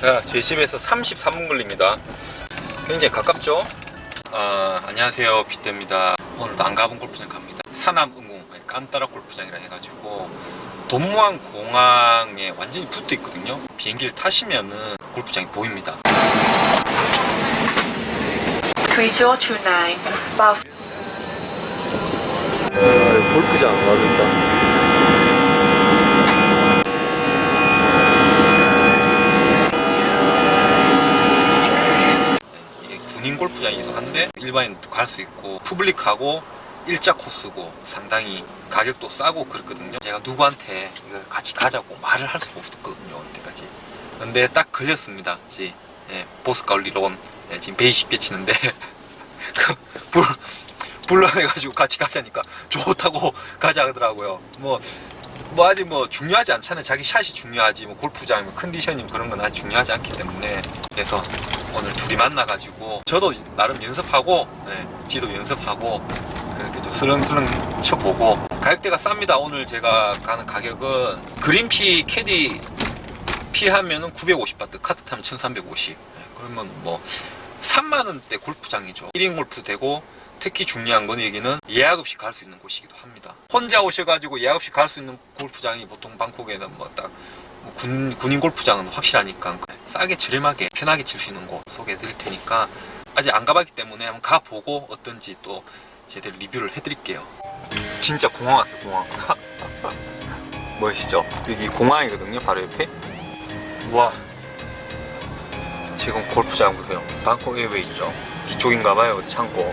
자, 저희 집에서 33분 걸립니다. 굉장히 가깝죠? 아, 안녕하세요. 빗대입니다. 오늘도 안 가본 골프장 갑니다. 사남응웅, 깐따라 골프장이라 해가지고, 돈무항 공항에 완전히 붙어 있거든요. 비행기를 타시면은 골프장이 보입니다. 3429, about 아, 골프장 와준다. 군인 골프장이기도 한데 일반인도 갈 수 있고 푸블릭하고 일자 코스고 상당히 가격도 싸고 그렇거든요. 제가 누구한테 이걸 같이 가자고 말을 할 수가 없었거든요. 이때까지. 근데 딱 걸렸습니다. 지 예, 보스가 올리러 예, 지금 베이식 배치는데 그 불, 불러내가지고 같이 가자니까 좋다고 가자 하더라고요. 뭐, 뭐 아직 뭐 중요하지 않잖아요. 자기 샷이 중요하지. 뭐 골프장, 뭐 컨디션이 뭐 그런 건 아직 중요하지 않기 때문에. 그래서 오늘 둘이 만나가지고 저도 나름 연습하고, 네, 지도 연습하고, 그렇게 좀 슬렁슬렁 쳐보고. 가격대가 쌉니다. 오늘 제가 가는 가격은 그린피 캐디 피 하면은 950바트, 카트 타면 1350. 네, 그러면 뭐 3만 원대 골프장이죠. 1인 골프 되고 특히 중요한 건 여기는 예약 없이 갈 수 있는 곳이기도 합니다. 혼자 오셔가지고 예약 없이 갈 수 있는 골프장이 보통 방콕에는 뭐딱 군, 군인 골프장은 확실하니까 싸게 저렴하게 편하게 칠 수 있는 곳 소개해 드릴 테니까 아직 안 가봤기 때문에 한번 가보고 어떤지 또 제대로 리뷰를 해드릴게요. 진짜 공항 왔어요, 공항. 멋있죠? 여기 공항이거든요, 바로 옆에. 와, 지금 골프장 보세요. 방콕 에어웨이죠. 이쪽인가 봐요, 그 창고.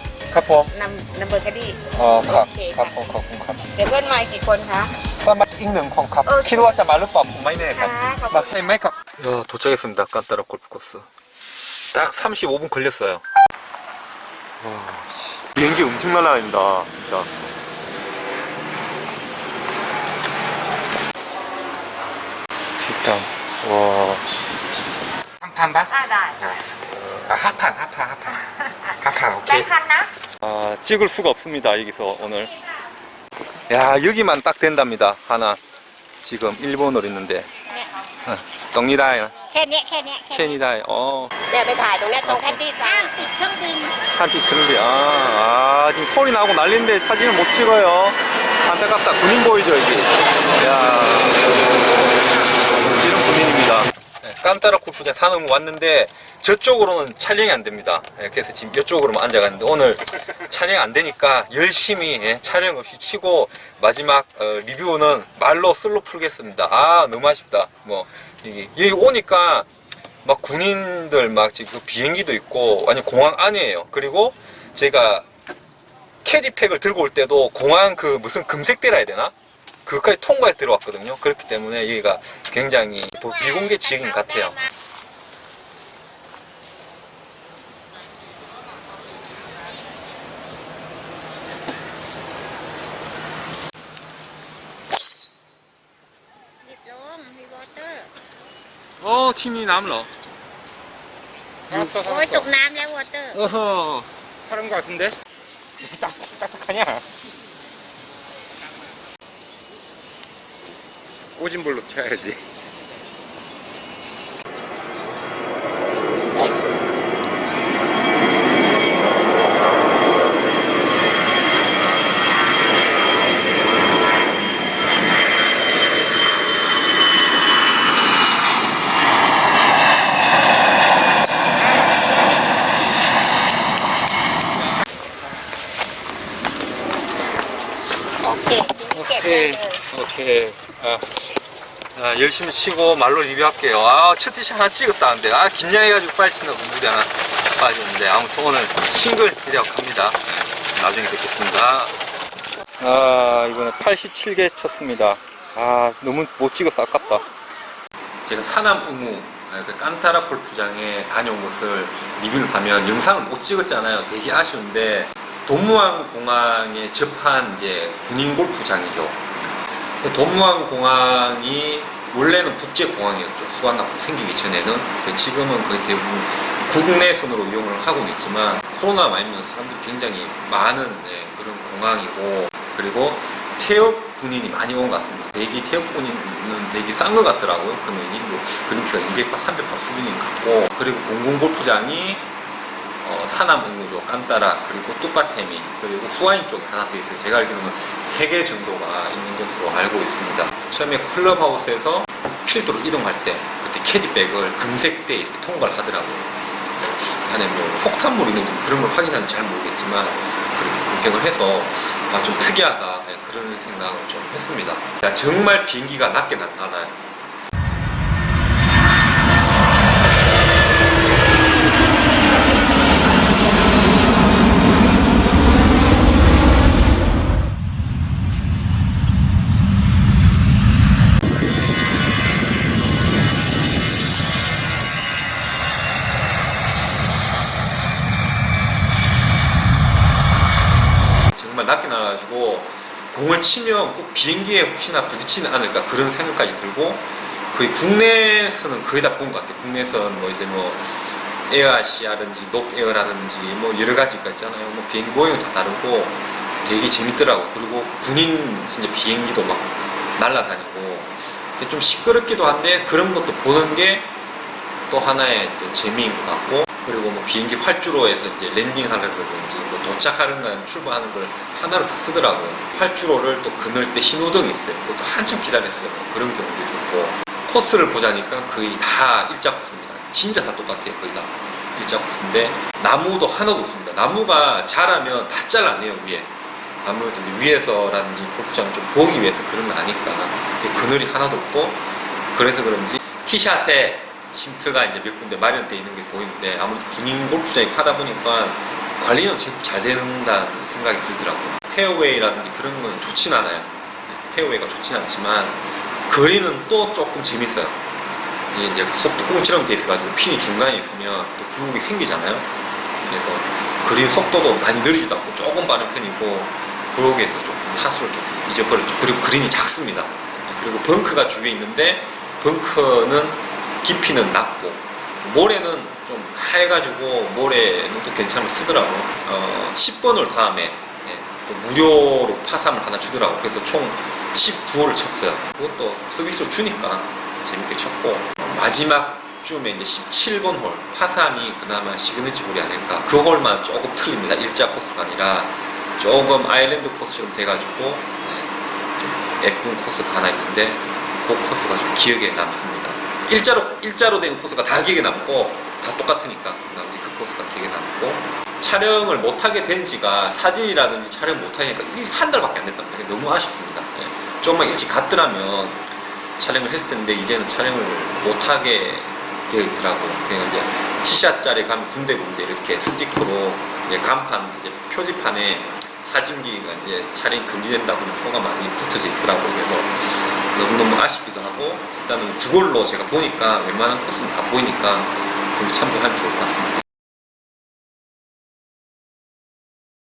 ครับผม นำนำเบอร์คดี อ๋อครับ โอเค ครับ ค่ะ ผมขอบคุณครับ เดี๋ยวเพื่อนมากี่คนคะ ก็มาอีกหนึ่งของครับ โอเค คิดว่าจะมาหรือเปล่าผมไม่แน่ครับ ค่ะขอบ 막 คุณ 해 메이크업. 야, 도착했습니다. 깐따라 골프 코스. 딱 35분 걸렸어요. 와, 씨. 비행기 엄청 날아다닌다, 진짜. 진짜, 와. 한판 봐? อ่าได้ 아, 하판, 하판, 하판. 하판, แบง 오케이. ค์พันนะ 아, 찍을 수가 없습니다, 여기서 오늘. 야, 여기만 딱 된답니다, 하나. 지금 일본어로 있는데. เนี่ย 어, 떡니다이, แค่เนี้ยแค่เนี้ยแค่เนี้ย 케니다이, 어. เดี๋ยวไปถ่ายตรงเนี้ยตรงแคดดี้ซ้ายติดเครื่องบิน 한티 크는데 아, 아 지금 소리 나고 난리인데 사진을 못 찍어요 안타깝다 군인 보이죠 여기 야 이런 군인입니다 네, 깐따라 골프장 산업 왔는데 저쪽으로는 촬영이 안 됩니다 예, 그래서 지금 이쪽으로만 앉아갔는데 오늘 촬영 안 되니까 열심히 예, 촬영 없이 치고 마지막 어, 리뷰는 말로 쓸로 풀겠습니다 아 너무 아쉽다 뭐 여기, 오니까 막 군인들 막 지금 비행기도 있고 아니 공항 안이에요. 그리고 제가 캐디팩을 들고 올 때도 공항 그 무슨 금색대라 해야 되나? 그까지 통과해 들어왔거든요. 그렇기 때문에 여기가 굉장히 뭐 비공개 지역인 것 같아요. 어, 팀이 남러. โอ้ยจบน้ำแล้ววอเตอร์ 어허. 다른 거 같은데? 딱, 딱딱하냐? 오진볼로 쳐야지. 오케이. 오케이. 아, 아, 열심히 치고 말로 리뷰할게요. 아, 첫 티샷 하나 찍었다는데. 아, 긴장해가지고 빨리 친다고 무대 하나 빠졌는데. 아무튼 오늘 싱글 기대합니다. 나중에 뵙겠습니다. 아, 이번에 87개 쳤습니다. 아, 너무 못 찍어서 아깝다. 제가 사남 우무 아, 그 깐타라 골프장에 다녀온 것을 리뷰를 하면 영상을 못 찍었잖아요. 되게 아쉬운데 돈무항 공항에 접한 이제 군인 골프장이죠. 돈무항 공항이 원래는 국제 공항이었죠. 수완나프 생기기 전에는 지금은 거의 대부분 국내선으로 이용을 하고는 있지만 코로나 말면 사람들이 굉장히 많은 네, 그런 공항이고 그리고 태역 군인이 많이 온 것 같습니다. 대기 태역 군인은 되게 싼 것 같더라고요. 금액이 뭐 그림표가 200바, 300바 수준인 것 같고 그리고 공군 골프장이 어, 응우조, 깐따라, 그리고 뚜빠테미, 그리고 후아인 쪽에 하나 더 있어요. 제가 알기로는 세 개 정도가 있는 것으로 알고 있습니다. 처음에 클럽하우스에서 필드로 이동할 때 그때 캐디백을 금색대 이렇게 통과를 하더라고요. 안에 뭐 폭탄물 있는지 뭐 그런 걸 확인하는지 잘 모르겠지만 그렇게 검색을 해서 아, 좀 특이하다 네, 그런 생각을 좀 했습니다. 야, 정말 비행기가 낮게 날- 날아요. 정말 낮게 날아가지고 공을 치면 꼭 비행기에 혹시나 부딪히는 않을까 그런 생각까지 들고 거의 국내에서는 거의 다 본 것 같아요. 국내선 뭐 이제 뭐 에어아시아든지 녹에어라든지 뭐 여러 가지가 있잖아요. 뭐 비행기 모양이 다 다르고 되게 재밌더라고요. 그리고 군인 진짜 비행기도 막 날아다니고 좀 시끄럽기도 한데 그런 것도 보는 게 또 하나의 또 재미인 것 같고 그리고 뭐 비행기 활주로에서 이제 랜딩하는 거든지 뭐 도착하는 건 출발하는 걸 하나로 다 쓰더라고요. 활주로를 또 그늘 때 신호등이 있어요. 그것도 한참 기다렸어요. 뭐 그런 경우도 있었고 코스를 보자니까 거의 다 일자 코스입니다. 진짜 다 똑같아요. 거의 다 일자 코스인데 나무도 하나도 없습니다. 나무가 자라면 다 잘라내요 위에. 아무래도 위에서라든지 골프장을 좀 보기 위해서 그런 거 아니까 그늘이 하나도 없고 그래서 그런지 티샷에 쉼트가 이제 몇 군데 마련되어 있는 게 보이는데 아무래도 군인 골프장이 하다 보니까 관리는 잘 된다는 생각이 들더라고요. 페어웨이라든지 그런 건 좋진 않아요. 페어웨이가 좋진 않지만 거리는 또 조금 재밌어요. 이제 속뚜껑처럼 돼 있어가지고 핀이 중간에 있으면 또 굴곡이 생기잖아요. 그래서 그린 속도도 많이 느리지도 않고 조금 빠른 편이고 그러기에서 조금 타수를 좀 잊어버렸죠. 그리고 그린이 작습니다. 그리고 벙크가 주위에 있는데 벙커는 깊이는 낮고 모래는 좀 하해가지고 모래는 또 괜찮을 쓰더라고. 어, 10번을 다음에 예, 또 무료로 파삼을 하나 주더라고. 그래서 총 19호를 쳤어요. 그것도 서비스로 주니까 재밌게 쳤고 마지막 쯤에 이제 17번 홀 파삼이 그나마 시그니처 홀이 아닐까. 그 홀만 조금 틀립니다. 일자 코스가 아니라 조금 아일랜드 코스처럼 돼가지고 네, 좀 예쁜 코스가 하나 있는데 그 코스가 좀 기억에 남습니다. 일자로 일자로 된 코스가 다 기억에 남고 다 똑같으니까 나머지 그 코스가 기억에 남고 촬영을 못하게 된 지가 사진이라든지 촬영 못하니까 일- 한 달밖에 안 됐답니다. 그게 너무 아쉽습니다. 예. 조금만 일찍 갔더라면 촬영을 했을 텐데 이제는 촬영을 못하게 되어 있더라고요. 그냥 이제 티샷짜리 가면 군데군데 이렇게 스티커로 이제 간판 이제 표지판에 사진기가 이제 촬영 금지된다 그런 표가 많이 붙어져 있더라고요. 그래서 너무너무 아쉽기도 하고 일단은 구글로 제가 보니까 웬만한 코스는 다 보이니까 거기 참조하면 좋을 것 같습니다.